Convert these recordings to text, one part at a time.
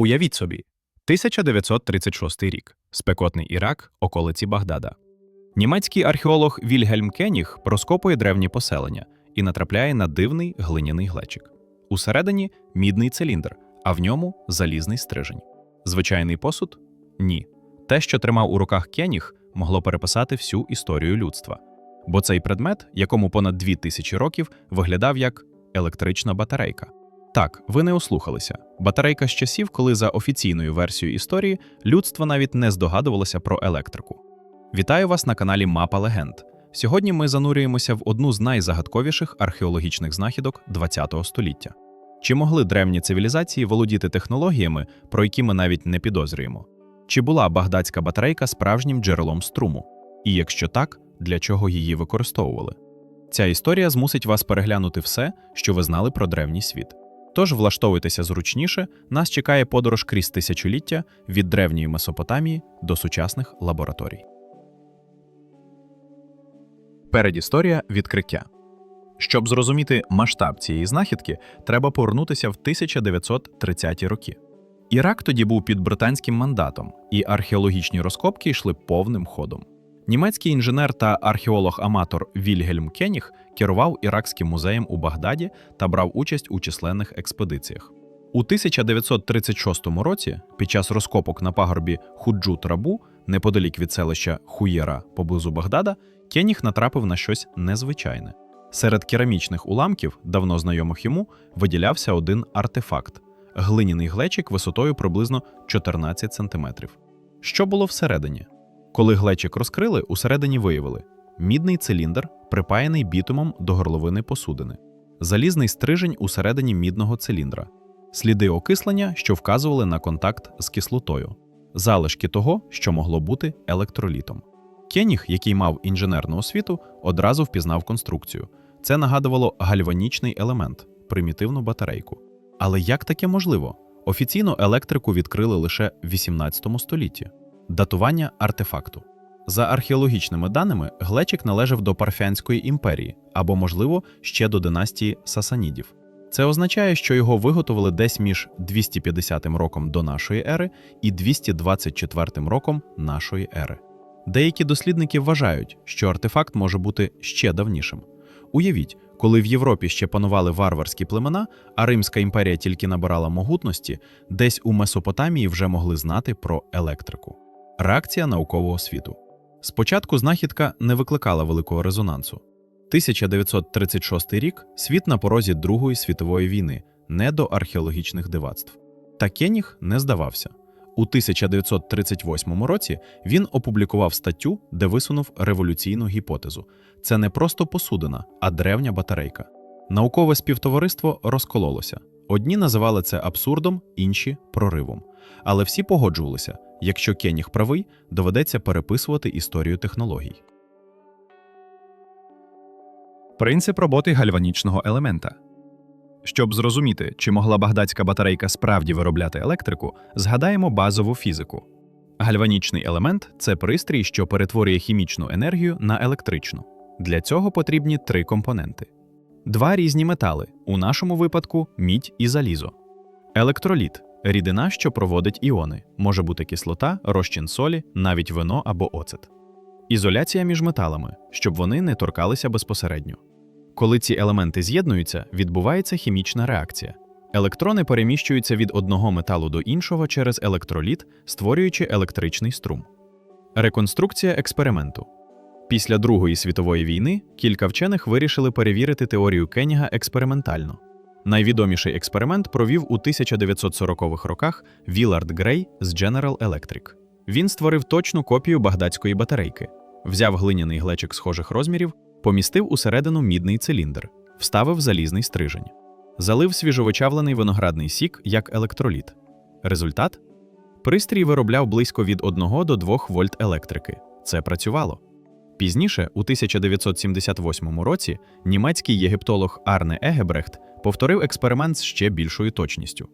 Уявіть собі, 1936 рік, спекотний Ірак, околиці Багдада. Німецький археолог Вільгельм Кеніг розкопує древні поселення і натрапляє на дивний глиняний глечик. Усередині мідний циліндр, а в ньому залізний стрижень. Звичайний посуд? Ні. Те, що тримав у руках Кеніг, могло переписати всю історію людства. Бо цей предмет, якому понад дві тисячі років, виглядав як електрична батарейка. Так, ви не ослухалися. Батарейка з часів, коли за офіційною версією історії людство навіть не здогадувалося про електрику. Вітаю вас на каналі Мапа Легенд. Сьогодні ми занурюємося в одну з найзагадковіших археологічних знахідок ХХ століття. Чи могли древні цивілізації володіти технологіями, про які ми навіть не підозрюємо? Чи була багдадська батарейка справжнім джерелом струму? І якщо так, для чого її використовували? Ця історія змусить вас переглянути все, що ви знали про древній світ. Тож влаштовуйтеся зручніше, нас чекає подорож крізь тисячоліття від древньої Месопотамії до сучасних лабораторій. Передісторія відкриття. Щоб зрозуміти масштаб цієї знахідки, треба повернутися в 1930-ті роки. Ірак тоді був під британським мандатом, і археологічні розкопки йшли повним ходом. Німецький інженер та археолог-аматор Вільгельм Кеніг керував Іракським музеєм у Багдаді та брав участь у численних експедиціях. У 1936 році, під час розкопок на пагорбі Худжут Рабу, неподалік від селища Хуєра поблизу Багдада, Кеніг натрапив на щось незвичайне. Серед керамічних уламків, давно знайомих йому, виділявся один артефакт глиняний глечик висотою приблизно 14 см. Що було всередині? Коли глечик розкрили, усередині виявили мідний циліндр, припаяний бітумом до горловини посудини, залізний стрижень усередині мідного циліндра, сліди окислення, що вказували на контакт з кислотою, залишки того, що могло бути електролітом. Кеніг, який мав інженерну освіту, одразу впізнав конструкцію. Це нагадувало гальванічний елемент, примітивну батарейку. Але як таке можливо? Офіційно електрику відкрили лише в 18 столітті. Датування артефакту. За археологічними даними, глечик належав до Парфянської імперії або, можливо, ще до династії Сасанідів. Це означає, що його виготовили десь між 250 роком до нашої ери і 224 роком нашої ери. Деякі дослідники вважають, що артефакт може бути ще давнішим. Уявіть, коли в Європі ще панували варварські племена, а Римська імперія тільки набирала могутності, десь у Месопотамії вже могли знати про електрику. Реакція наукового світу. Спочатку знахідка не викликала великого резонансу. 1936 рік світ на порозі Другої світової війни, не до археологічних дивацтв. Та Кеніг не здавався. У 1938 році він опублікував статтю, де висунув революційну гіпотезу: це не просто посудина, а древня батарейка. Наукове співтовариство розкололося. Одні називали це абсурдом, інші проривом. Але всі погоджувалися: якщо Кеніг правий, доведеться переписувати історію технологій. Принцип роботи гальванічного елемента. Щоб зрозуміти, чи могла багдадська батарейка справді виробляти електрику, згадаємо базову фізику. Гальванічний елемент це пристрій, що перетворює хімічну енергію на електричну. Для цього потрібні три компоненти: два різні метали, у нашому випадку мідь і залізо. Електроліт рідина, що проводить іони, може бути кислота, розчин солі, навіть вино або оцет. Ізоляція між металами, щоб вони не торкалися безпосередньо. Коли ці елементи з'єднуються, відбувається хімічна реакція. Електрони переміщуються від одного металу до іншого через електроліт, створюючи електричний струм. Реконструкція експерименту. Після Другої світової війни кілька вчених вирішили перевірити теорію Кеніга експериментально. Найвідоміший експеримент провів у 1940-х роках Вілард Грей з General Electric. Він створив точну копію багдадської батарейки, взяв глиняний глечик схожих розмірів, помістив усередину мідний циліндр, вставив залізний стрижень, залив свіжовичавлений виноградний сік як електроліт. Результат пристрій виробляв близько від 1 до 2 вольт електрики. Це працювало. Пізніше, у 1978 році, німецький єгиптолог Арне Егебрехт повторив експеримент з ще більшою точністю.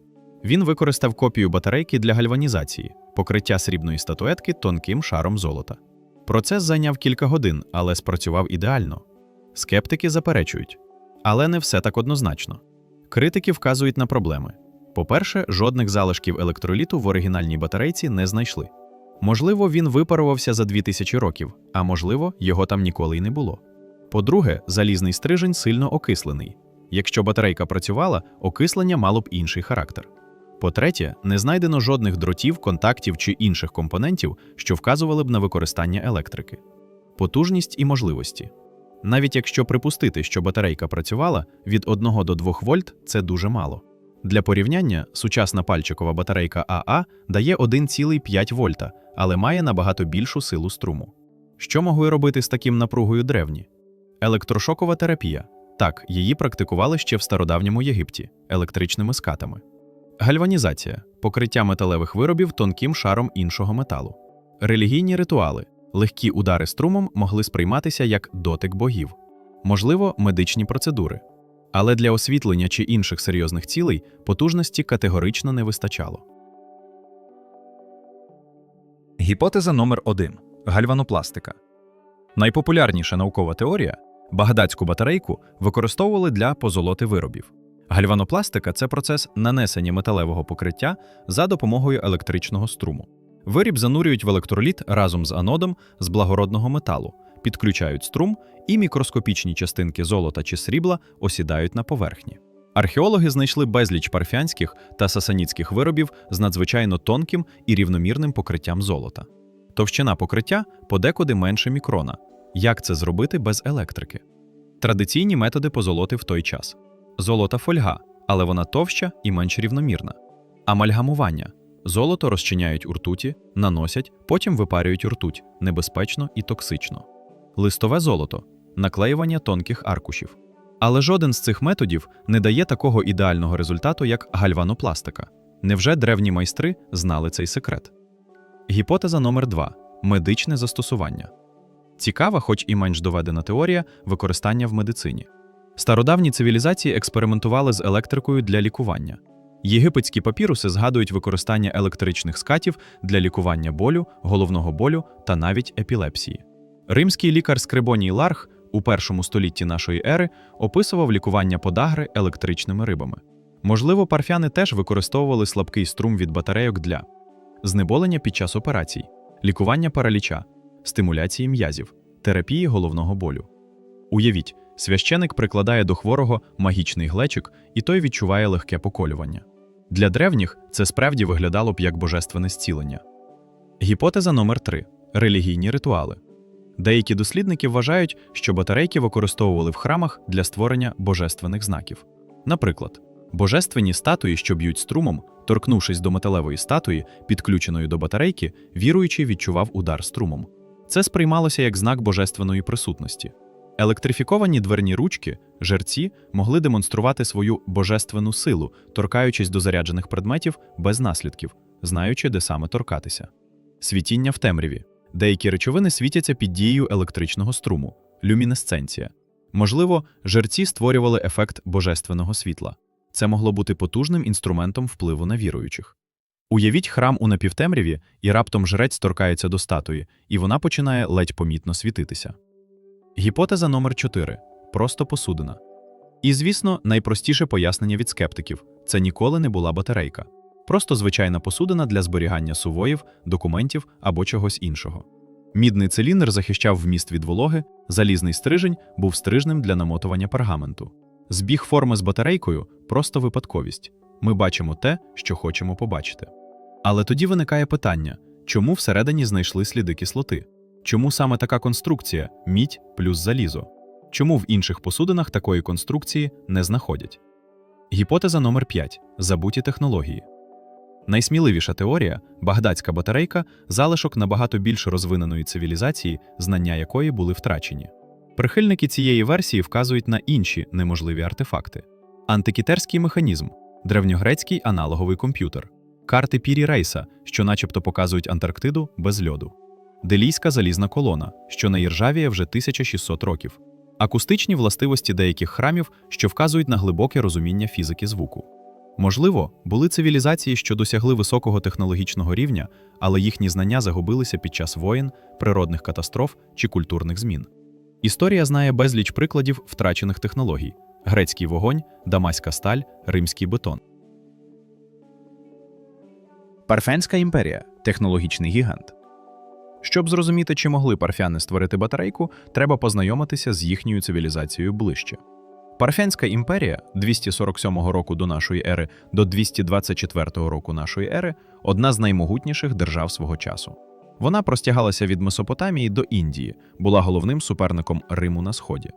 Він використав копію батарейки для гальванізації, покриття срібної статуетки тонким шаром золота. Процес зайняв кілька годин, але спрацював ідеально. Скептики заперечують. Але не все так однозначно. Критики вказують на проблеми. По-перше, жодних залишків електроліту в оригінальній батарейці не знайшли. Можливо, він випарувався за 2000 років, а можливо, його там ніколи й не було. По-друге, залізний стрижень сильно окислений. Якщо батарейка працювала, окислення мало б інший характер. По-третє, не знайдено жодних дротів, контактів чи інших компонентів, що вказували б на використання електрики. Потужність і можливості. Навіть якщо припустити, що батарейка працювала, від 1 до 2 вольт це дуже мало. Для порівняння, сучасна пальчикова батарейка АА дає 1,5 вольта, але має набагато більшу силу струму. Що могли робити з таким напругою древні? Електрошокова терапія. Так, її практикували ще в стародавньому Єгипті електричними скатами. Гальванізація покриття металевих виробів тонким шаром іншого металу. Релігійні ритуали. Легкі удари струмом могли сприйматися як дотик богів, можливо, медичні процедури. Але для освітлення чи інших серйозних цілей потужності категорично не вистачало. Гіпотеза номер 1 гальванопластика. Найпопулярніша наукова теорія багдадську батарейку використовували для позолоти виробів. Гальванопластика це процес нанесення металевого покриття за допомогою електричного струму. Виріб занурюють в електроліт разом з анодом з благородного металу, підключають струм, і мікроскопічні частинки золота чи срібла осідають на поверхні. Археологи знайшли безліч парфянських та сасаніцьких виробів з надзвичайно тонким і рівномірним покриттям золота. Товщина покриття подекуди менше мікрона. Як це зробити без електрики? Традиційні методи позолоти в той час: золота фольга, але вона товща і менш рівномірна. Амальгамування золото розчиняють у ртуті, наносять, потім випарюють ртуть небезпечно і токсично. Листове золото наклеювання тонких аркушів. Але жоден з цих методів не дає такого ідеального результату, як гальванопластика. Невже древні майстри знали цей секрет? Гіпотеза номер 2 медичне застосування. Цікава, хоч і менш доведена теорія використання в медицині. Стародавні цивілізації експериментували з електрикою для лікування. Єгипетські папіруси згадують використання електричних скатів для лікування болю, головного болю та навіть епілепсії. Римський лікар Скрибоній Ларх у першому столітті нашої ери описував лікування подагри електричними рибами. Можливо, парфяни теж використовували слабкий струм від батарейок для знеболення під час операцій, лікування параліча, стимуляції м'язів, терапії головного болю. Уявіть, священик прикладає до хворого магічний глечик, і той відчуває легке поколювання. Для древніх це справді виглядало б як божественне зцілення. Гіпотеза номер 3 релігійні ритуали. Деякі дослідники вважають, що батарейки використовували в храмах для створення божественних знаків. Наприклад, божественні статуї, що б'ють струмом, торкнувшись до металевої статуї, підключеної до батарейки, віруючий відчував удар струмом. Це сприймалося як знак божественної присутності. Електрифіковані дверні ручки, жерці могли демонструвати свою божественну силу, торкаючись до заряджених предметів без наслідків, знаючи, де саме торкатися. Світіння в темряві. Деякі речовини світяться під дією електричного струму, люмінесценція. Можливо, жерці створювали ефект божественного світла. Це могло бути потужним інструментом впливу на віруючих. Уявіть храм у напівтемряві, і раптом жрець торкається до статуї, і вона починає ледь помітно світитися. Гіпотеза номер 4 просто посудина. І, звісно, найпростіше пояснення від скептиків це ніколи не була батарейка, просто звичайна посудина для зберігання сувоїв, документів або чогось іншого. Мідний циліндр захищав вміст від вологи, залізний стрижень був стрижнем для намотування пергаменту. Збіг форми з батарейкою просто випадковість. Ми бачимо те, що хочемо побачити. Але тоді виникає питання, чому всередині знайшли сліди кислоти? Чому саме така конструкція мідь плюс залізо? Чому в інших посудинах такої конструкції не знаходять? Гіпотеза номер 5 забуті технології. Найсміливіша теорія багдадська батарейка залишок набагато більш розвиненої цивілізації, знання якої були втрачені. Прихильники цієї версії вказують на інші неможливі артефакти: антикітерський механізм, древньогрецький аналоговий комп'ютер, карти Пірі Рейса, що начебто показують Антарктиду без льоду, делійська залізна колона, що не іржавіє вже 1600 років, акустичні властивості деяких храмів, що вказують на глибоке розуміння фізики звуку. Можливо, були цивілізації, що досягли високого технологічного рівня, але їхні знання загубилися під час воєн, природних катастроф чи культурних змін. Історія знає безліч прикладів втрачених технологій: грецький вогонь, дамаська сталь, римський бетон. Парфянська імперія технологічний гігант. Щоб зрозуміти, чи могли парфяни створити батарейку, треба познайомитися з їхньою цивілізацією ближче. Парфянська імперія 247 року до нашої ери до 224 року нашої ери одна з наймогутніших держав свого часу. Вона простягалася від Месопотамії до Індії, була головним суперником Риму на сході.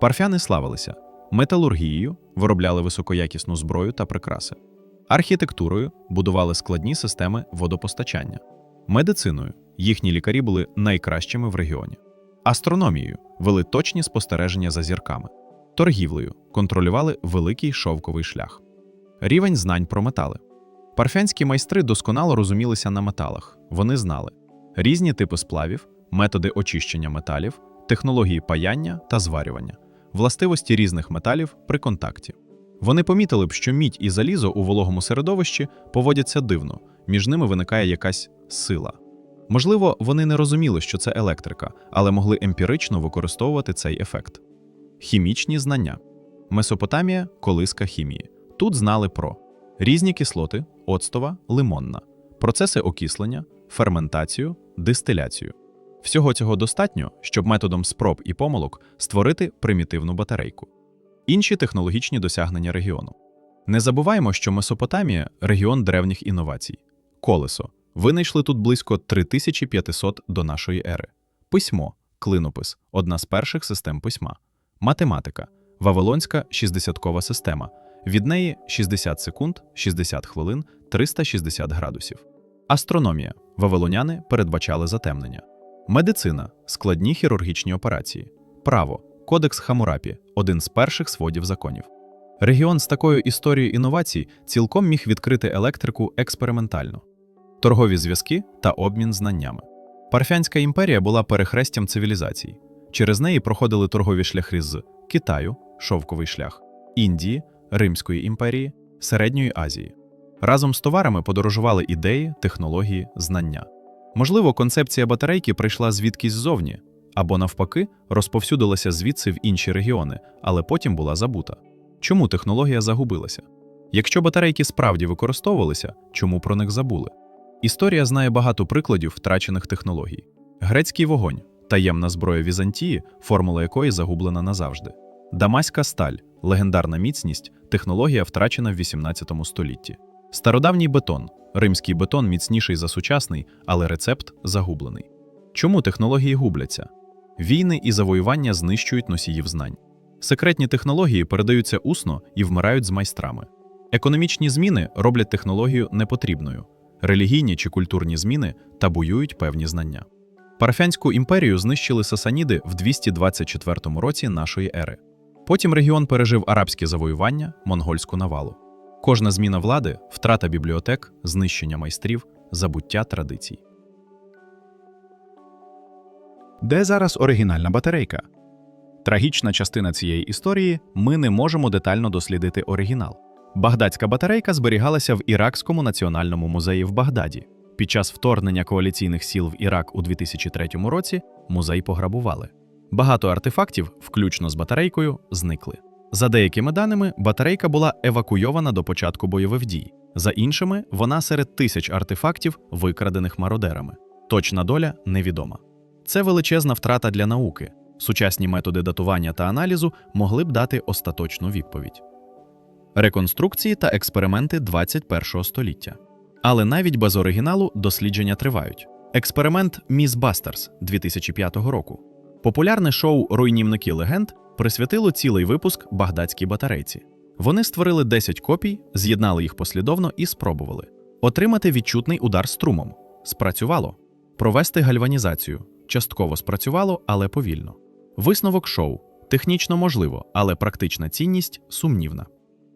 Парфяни славилися. Металургією, виробляли високоякісну зброю та прикраси, архітектурою будували складні системи водопостачання, медициною їхні лікарі були найкращими в регіоні, астрономією вели точні спостереження за зірками, торгівлею контролювали великий шовковий шлях, рівень знань про метали. Парфянські майстри досконало розумілися на металах. Вони знали різні типи сплавів, методи очищення металів, технології паяння та зварювання, властивості різних металів при контакті. Вони помітили б, що мідь і залізо у вологому середовищі поводяться дивно, між ними виникає якась сила. Можливо, вони не розуміли, що це електрика, але могли емпірично використовувати цей ефект. Хімічні знання. Месопотамія колиска хімії. Тут знали про різні кислоти, оцтова, лимонна, процеси окислення, ферментацію, дистиляцію. Всього цього достатньо, щоб методом спроб і помилок створити примітивну батарейку. Інші технологічні досягнення регіону. Не забуваємо, що Месопотамія регіон древніх інновацій. Колесо. Винайшли тут близько 3500 до нашої ери. Письмо, клинопис одна з перших систем письма. Математика Вавилонська 60-кова система. Від неї 60 секунд, 60 хвилин, 360 градусів. Астрономія. Вавилоняни передбачали затемнення. Медицина складні хірургічні операції. Право. Кодекс Хамурапі один з перших сводів законів. Регіон з такою історією інновацій цілком міг відкрити електрику експериментально торгові зв'язки та обмін знаннями. Парфянська імперія була перехрестям цивілізацій. Через неї проходили торгові шляхи з Китаю, шовковий шлях, Індії, Римської імперії, Середньої Азії. Разом з товарами подорожували ідеї, технології, знання. Можливо, концепція батарейки прийшла звідкись ззовні, або навпаки, розповсюдилася звідси в інші регіони, але потім була забута. Чому технологія загубилася? Якщо батарейки справді використовувалися, чому про них забули? Історія знає багато прикладів втрачених технологій. Грецький вогонь таємна зброя Візантії, формула якої загублена назавжди. Дамаська сталь легендарна міцність, технологія втрачена в 18 столітті. Стародавній бетон римський бетон міцніший за сучасний, але рецепт загублений. Чому технології губляться? Війни і завоювання знищують носіїв знань. Секретні технології передаються усно і вмирають з майстрами. Економічні зміни роблять технологію непотрібною релігійні чи культурні зміни табуюють певні знання. Парфянську імперію знищили сасаніди в 224 році нашої ери. Потім регіон пережив арабське завоювання, монгольську навалу. Кожна зміна влади, втрата бібліотек, знищення майстрів, забуття традицій. Де зараз оригінальна батарейка? Трагічна частина цієї історії ми не можемо детально дослідити оригінал. Багдадська батарейка зберігалася в Іракському національному музеї в Багдаді. Під час вторгнення коаліційних сіл в Ірак у 2003 році музей пограбували. Багато артефактів, включно з батарейкою, зникли. За деякими даними, батарейка була евакуйована до початку бойових дій. За іншими, вона серед тисяч артефактів, викрадених мародерами. Точна доля невідома. Це величезна втрата для науки. Сучасні методи датування та аналізу могли б дати остаточну відповідь. Реконструкції та експерименти 21 століття. Але навіть без оригіналу дослідження тривають. Експеримент Міс Бастерс 2005 року. Популярне шоу Руйнівники легенд присвятило цілий випуск багдадській батарейці. Вони створили 10 копій, з'єднали їх послідовно і спробували отримати відчутний удар струмом. Спрацювало, провести гальванізацію. Частково спрацювало, але повільно. Висновок шоу технічно можливо, але практична цінність сумнівна.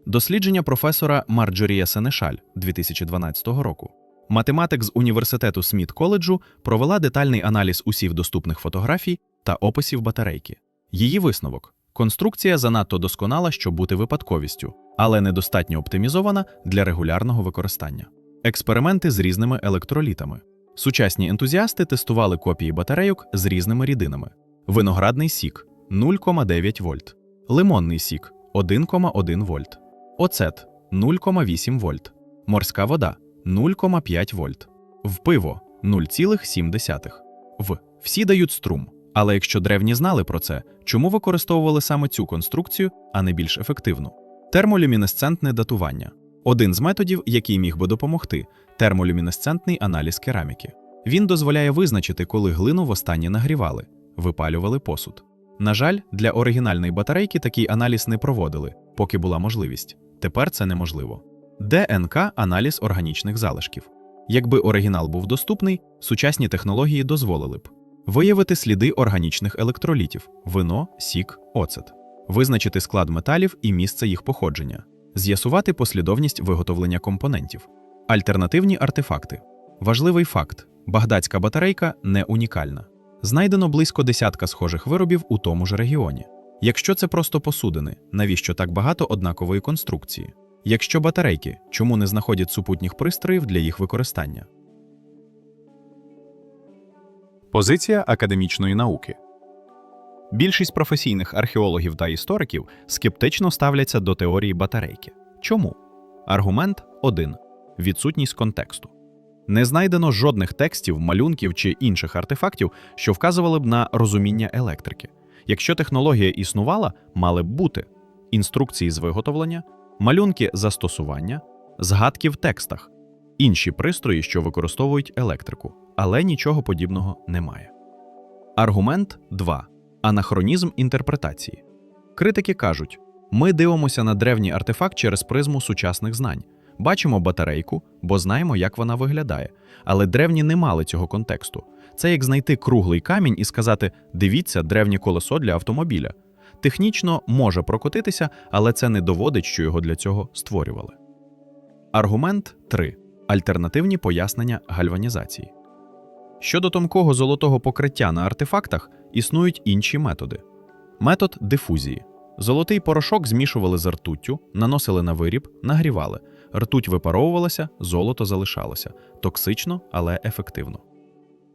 Дослідження професора Марджорія Сенешаль 2012 року. Математик з університету Сміт коледжу провела детальний аналіз усіх доступних фотографій та описів батарейки. Її висновок: конструкція занадто досконала, щоб бути випадковістю, але недостатньо оптимізована для регулярного використання. Експерименти з різними електролітами. Сучасні ентузіасти тестували копії батарейок з різними рідинами: виноградний сік 0,9 вольт, лимонний сік 1,1 вольт, оцет 0,8 вольт, морська вода 0,5 вольт, в пиво 0,7. В всі дають струм. Але якщо древні знали про це, чому використовували саме цю конструкцію, а не більш ефективну? Термолюмінесцентне датування один з методів, який міг би допомогти термолюмінесцентний аналіз кераміки. Він дозволяє визначити, коли глину востаннє нагрівали, випалювали посуд. На жаль, для оригінальної батарейки такий аналіз не проводили, поки була можливість. Тепер це неможливо. ДНК аналіз органічних залишків. Якби оригінал був доступний, сучасні технології дозволили б виявити сліди органічних електролітів вино, сік, оцет, визначити склад металів і місце їх походження, з'ясувати послідовність виготовлення компонентів, альтернативні артефакти. Важливий факт: багдадська батарейка не унікальна. Знайдено близько десятка схожих виробів у тому ж регіоні. Якщо це просто посудини, навіщо так багато однакової конструкції? Якщо батарейки, чому не знаходять супутніх пристроїв для їх використання? Позиція академічної науки. Більшість професійних археологів та істориків скептично ставляться до теорії батарейки. Чому? Аргумент 1. Відсутність контексту. Не знайдено жодних текстів, малюнків чи інших артефактів, що вказували б на розуміння електрики. Якщо технологія існувала, мали б бути інструкції з виготовлення, малюнки застосування, згадки в текстах, інші пристрої, що використовують електрику, але нічого подібного немає. Аргумент 2. Анахронізм інтерпретації. Критики кажуть: ми дивимося на древній артефакт через призму сучасних знань. Бачимо батарейку, бо знаємо, як вона виглядає. Але древні не мали цього контексту. Це як знайти круглий камінь і сказати: дивіться, древнє колесо для автомобіля. Технічно може прокотитися, але це не доводить, що його для цього створювали. Аргумент 3. Альтернативні пояснення гальванізації. Щодо тонкого золотого покриття на артефактах існують інші методи. Метод дифузії. Золотий порошок змішували з ртуттю, наносили на виріб, нагрівали. Ртуть випаровувалася, золото залишалося. Токсично, але ефективно.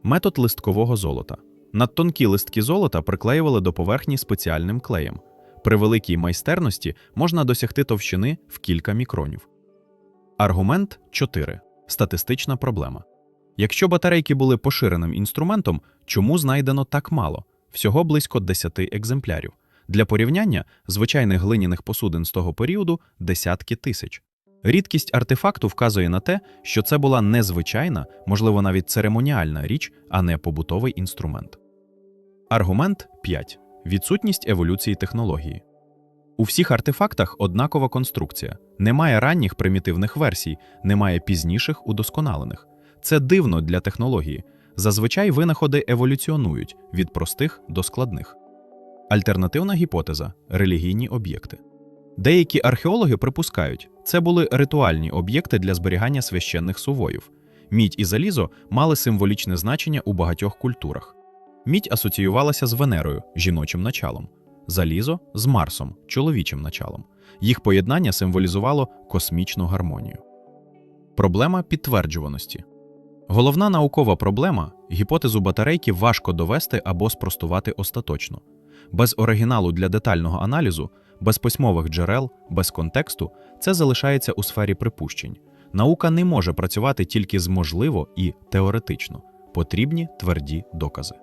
Метод листкового золота. Надтонкі листки золота приклеювали до поверхні спеціальним клеєм. При великій майстерності можна досягти товщини в кілька мікронів. Аргумент 4. Статистична проблема. Якщо батарейки були поширеним інструментом, чому знайдено так мало? Всього близько 10 екземплярів. Для порівняння звичайних глиняних посудин з того періоду десятки тисяч. Рідкість артефакту вказує на те, що це була незвичайна, можливо, навіть церемоніальна річ, а не побутовий інструмент. Аргумент 5. Відсутність еволюції технології. У всіх артефактах однакова конструкція. Немає ранніх примітивних версій, немає пізніших удосконалених. Це дивно для технології. Зазвичай винаходи еволюціонують від простих до складних. Альтернативна гіпотеза релігійні об'єкти. Деякі археологи припускають, це були ритуальні об'єкти для зберігання священних сувоїв. Мідь і залізо мали символічне значення у багатьох культурах. Мідь асоціювалася з Венерою, жіночим началом, залізо з Марсом, чоловічим началом. Їх поєднання символізувало космічну гармонію. Проблема підтверджуваності. Головна наукова проблема гіпотезу батарейки важко довести або спростувати остаточно. Без оригіналу для детального аналізу, без письмових джерел, без контексту це залишається у сфері припущень. Наука не може працювати тільки з можливо і теоретично. Потрібні тверді докази.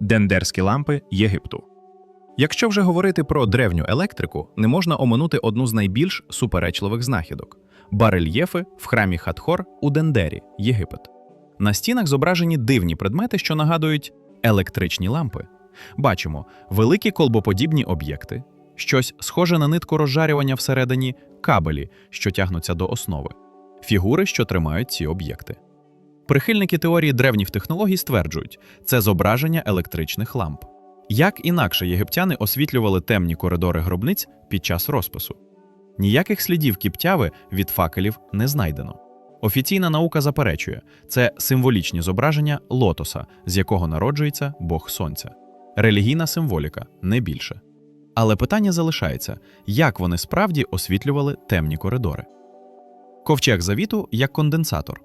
Дендерські лампи Єгипту. Якщо вже говорити про древню електрику, не можна оминути одну з найбільш суперечливих знахідок барельєфи в храмі Хатхор у Дендері, Єгипет. На стінах зображені дивні предмети, що нагадують електричні лампи. Бачимо великі колбоподібні об'єкти, щось схоже на нитку розжарювання всередині кабелі, що тягнуться до основи, фігури, що тримають ці об'єкти. Прихильники теорії древніх технологій стверджують, це зображення електричних ламп. Як інакше єгиптяни освітлювали темні коридори гробниць під час розпису? Ніяких слідів кіптяви від факелів не знайдено. Офіційна наука заперечує, це символічні зображення лотоса, з якого народжується Бог Сонця. Релігійна символіка не більше. Але питання залишається, як вони справді освітлювали темні коридори. Ковчег завіту як конденсатор.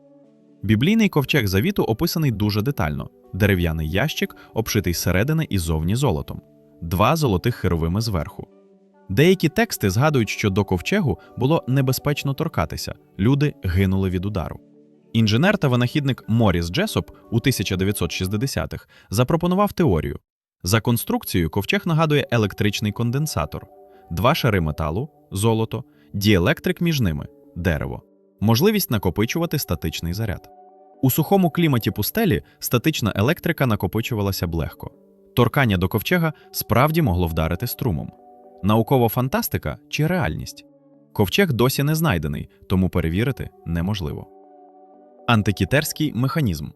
Біблійний ковчег завіту описаний дуже детально: дерев'яний ящик, обшитий зсередини і зовні золотом, два золотих херовими зверху. Деякі тексти згадують, що до ковчегу було небезпечно торкатися, люди гинули від удару. Інженер та винахідник Моріс Джесоп у 1960-х запропонував теорію. За конструкцією ковчег нагадує електричний конденсатор, два шари металу, золото, діелектрик між ними дерево, можливість накопичувати статичний заряд. У сухому кліматі пустелі статична електрика накопичувалася б легко. Торкання до ковчега справді могло вдарити струмом. Наукова фантастика чи реальність? Ковчег досі не знайдений, тому перевірити неможливо. Антикітерський механізм.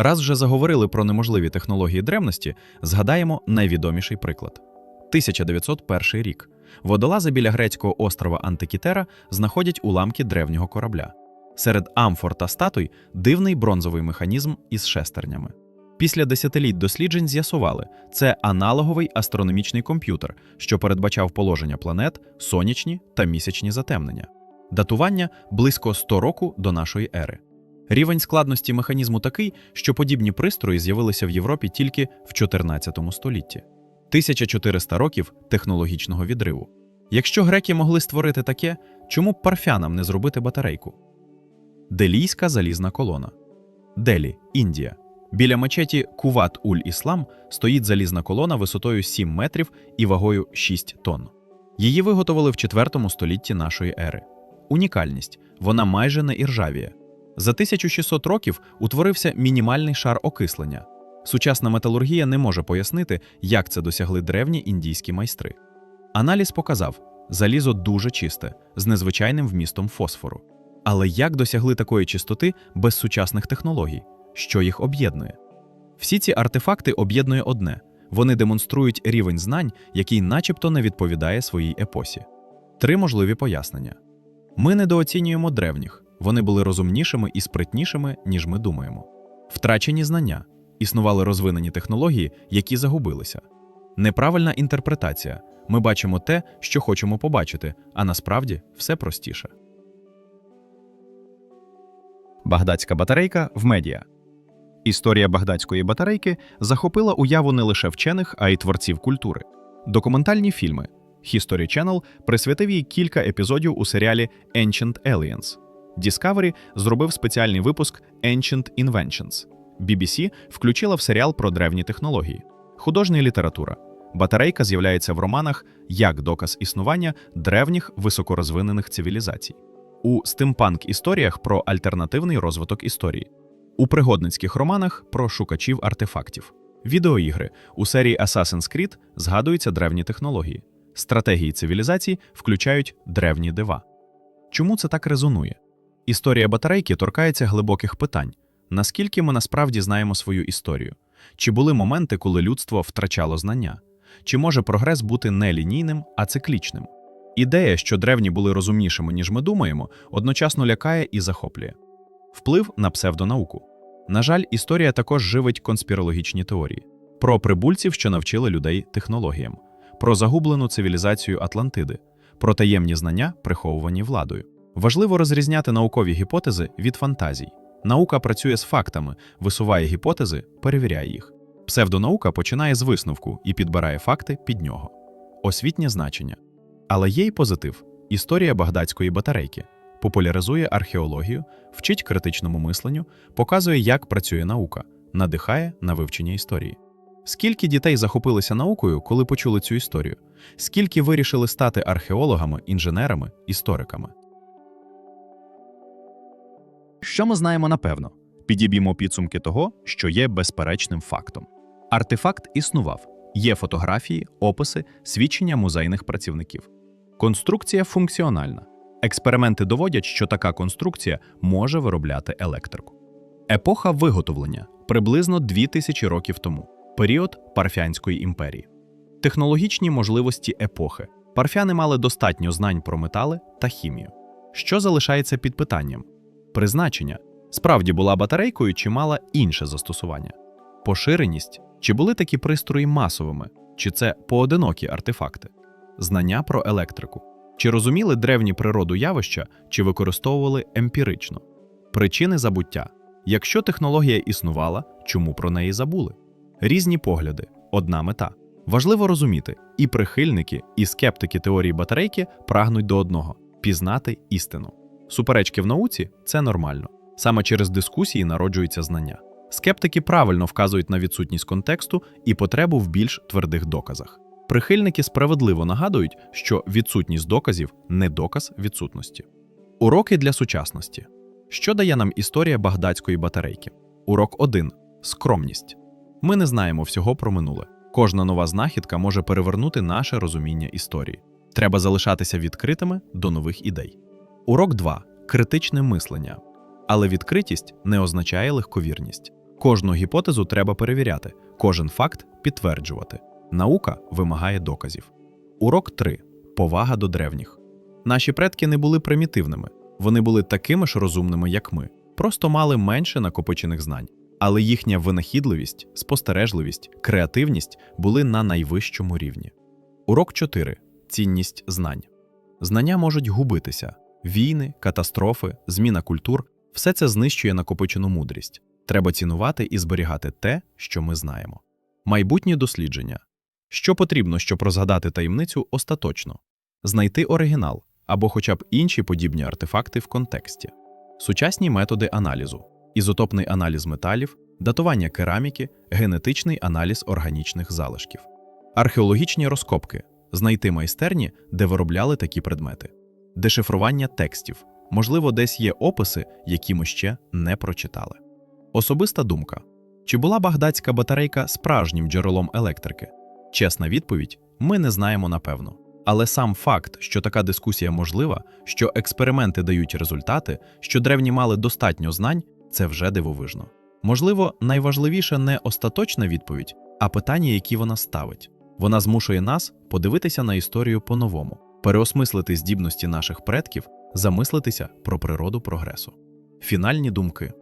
Раз вже заговорили про неможливі технології древності, згадаємо найвідоміший приклад. 1901 рік. Водолази біля грецького острова Антикітера знаходять уламки древнього корабля. Серед амфор та статуй дивний бронзовий механізм із шестернями. Після десятиліть досліджень з'ясували, це аналоговий астрономічний комп'ютер, що передбачав положення планет, сонячні та місячні затемнення. Датування близько 100 року до нашої ери. Рівень складності механізму такий, що подібні пристрої з'явилися в Європі тільки в 14 столітті. 1400 років технологічного відриву. Якщо греки могли створити таке, чому б парфянам не зробити батарейку? Делійська залізна колона. Делі, Індія. Біля мечеті Куват Уль Іслам стоїть залізна колона висотою 7 метрів і вагою 6 тонн. Її виготовили в 4 столітті нашої ери. Унікальність вона майже не іржавіє. За 1600 років утворився мінімальний шар окислення. Сучасна металургія не може пояснити, як це досягли древні індійські майстри. Аналіз показав, залізо дуже чисте, з незвичайним вмістом фосфору. Але як досягли такої чистоти без сучасних технологій? Що їх об'єднує? Всі ці артефакти об'єднує одне: вони демонструють рівень знань, який начебто не відповідає своїй епосі. Три можливі пояснення: ми недооцінюємо древніх, вони були розумнішими і спритнішими, ніж ми думаємо. Втрачені знання, існували розвинені технології, які загубилися. Неправильна інтерпретація. Ми бачимо те, що хочемо побачити, а насправді все простіше. Багдадська батарейка в медіа. Історія багдадської батарейки захопила уяву не лише вчених, а й творців культури. Документальні фільми History Channel присвятив їй кілька епізодів у серіалі Ancient Aliens. Discovery зробив спеціальний випуск Ancient Inventions. BBC включила в серіал про древні технології. Художня література. Батарейка з'являється в романах як доказ існування древніх високорозвинених цивілізацій. У стимпанк-історіях про альтернативний розвиток історії, у пригодницьких романах про шукачів артефактів, відеоігри у серії Assassin's Creed згадуються древні технології, стратегії цивілізацій включають древні дива. Чому це так резонує? Історія батарейки торкається глибоких питань: наскільки ми насправді знаємо свою історію? Чи були моменти, коли людство втрачало знання? Чи може прогрес бути не лінійним, а циклічним? Ідея, що древні були розумнішими, ніж ми думаємо, одночасно лякає і захоплює. Вплив на псевдонауку. На жаль, історія також живить конспірологічні теорії про прибульців, що навчили людей технологіям, про загублену цивілізацію Атлантиди, про таємні знання, приховувані владою. Важливо розрізняти наукові гіпотези від фантазій. Наука працює з фактами, висуває гіпотези, перевіряє їх. Псевдонаука починає з висновку і підбирає факти під нього. Освітнє значення. Але є й позитив. Історія багдадської батарейки популяризує археологію, вчить критичному мисленню, показує, як працює наука, надихає на вивчення історії. Скільки дітей захопилися наукою, коли почули цю історію? Скільки вирішили стати археологами, інженерами, істориками? Що ми знаємо напевно? Підіб'ємо підсумки того, що є безперечним фактом. Артефакт існував, є фотографії, описи, свідчення музейних працівників. Конструкція функціональна. Експерименти доводять, що така конструкція може виробляти електрику. Епоха виготовлення приблизно 2000 років тому, період Парфянської імперії. Технологічні можливості епохи. Парфяни мали достатньо знань про метали та хімію. Що залишається під питанням? Призначення справді була батарейкою чи мала інше застосування? Поширеність чи були такі пристрої масовими, чи це поодинокі артефакти? Знання про електрику. Чи розуміли древні природу явища, чи використовували емпірично? Причини забуття. Якщо технологія існувала, чому про неї забули? Різні погляди, одна мета Важливо розуміти, і прихильники, і скептики теорії батарейки прагнуть до одного пізнати істину. Суперечки в науці це нормально. Саме через дискусії народжуються знання. Скептики правильно вказують на відсутність контексту і потребу в більш твердих доказах. Прихильники справедливо нагадують, що відсутність доказів не доказ відсутності. Уроки для сучасності. Що дає нам історія багдадської батарейки? Урок 1. Скромність. Ми не знаємо всього про минуле. Кожна нова знахідка може перевернути наше розуміння історії. Треба залишатися відкритими до нових ідей. Урок 2. Критичне мислення. Але відкритість не означає легковірність. Кожну гіпотезу треба перевіряти, кожен факт підтверджувати. Наука вимагає доказів. Урок 3. Повага до древніх. Наші предки не були примітивними, вони були такими ж розумними, як ми, просто мали менше накопичених знань. Але їхня винахідливість, спостережливість, креативність були на найвищому рівні. Урок 4. Цінність знань. Знання можуть губитися. Війни, катастрофи, зміна культур все це знищує накопичену мудрість. Треба цінувати і зберігати те, що ми знаємо. Майбутнє дослідження. Що потрібно, щоб розгадати таємницю остаточно? Знайти оригінал або хоча б інші подібні артефакти в контексті. Сучасні методи аналізу: ізотопний аналіз металів, датування кераміки, генетичний аналіз органічних залишків, археологічні розкопки знайти майстерні, де виробляли такі предмети, дешифрування текстів. Можливо, десь є описи, які ми ще не прочитали. Особиста думка: чи була багдадська батарейка справжнім джерелом електрики? Чесна відповідь: ми не знаємо напевно. Але сам факт, що така дискусія можлива, що експерименти дають результати, що древні мали достатньо знань, це вже дивовижно. Можливо, найважливіше не остаточна відповідь, а питання, які вона ставить. Вона змушує нас подивитися на історію по-новому, переосмислити здібності наших предків, замислитися про природу прогресу. Фінальні думки.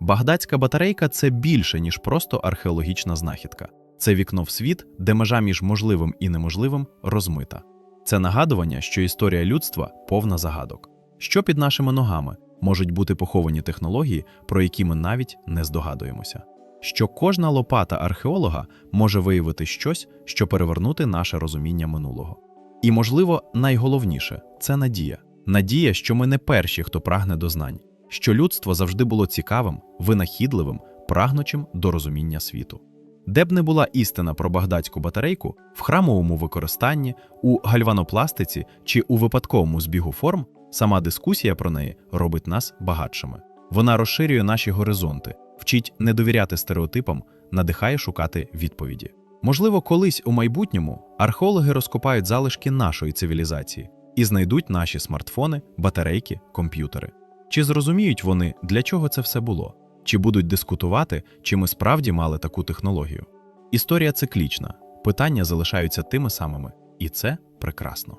Багдадська батарейка це більше, ніж просто археологічна знахідка. Це вікно в світ, де межа між можливим і неможливим розмита. Це нагадування, що історія людства повна загадок. Що під нашими ногами можуть бути поховані технології, про які ми навіть не здогадуємося. Що кожна лопата археолога може виявити щось, що перевернути наше розуміння минулого. І, можливо, найголовніше це надія. Надія, що ми не перші, хто прагне до знань, що людство завжди було цікавим, винахідливим, прагнучим до розуміння світу. Де б не була істина про багдадську батарейку в храмовому використанні, у гальванопластиці чи у випадковому збігу форм, сама дискусія про неї робить нас багатшими. Вона розширює наші горизонти, вчить не довіряти стереотипам, надихає шукати відповіді. Можливо, колись у майбутньому археологи розкопають залишки нашої цивілізації і знайдуть наші смартфони, батарейки, комп'ютери. Чи зрозуміють вони, для чого це все було? Чи будуть дискутувати, чи ми справді мали таку технологію? Історія циклічна, питання залишаються тими самими, і це прекрасно.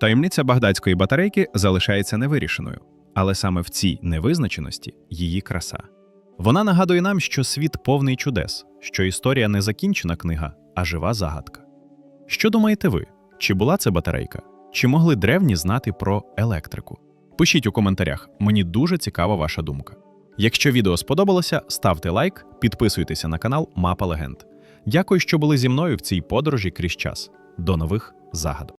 Таємниця багдадської батарейки залишається невирішеною, але саме в цій невизначеності її краса. Вона нагадує нам, що світ повний чудес, що історія не закінчена книга, а жива загадка. Що думаєте ви? Чи була це батарейка? Чи могли древні знати про електрику? Пишіть у коментарях, мені дуже цікава ваша думка. Якщо відео сподобалося, ставте лайк, підписуйтеся на канал Мапа Легенд. Дякую, що були зі мною в цій подорожі крізь час. До нових загадок.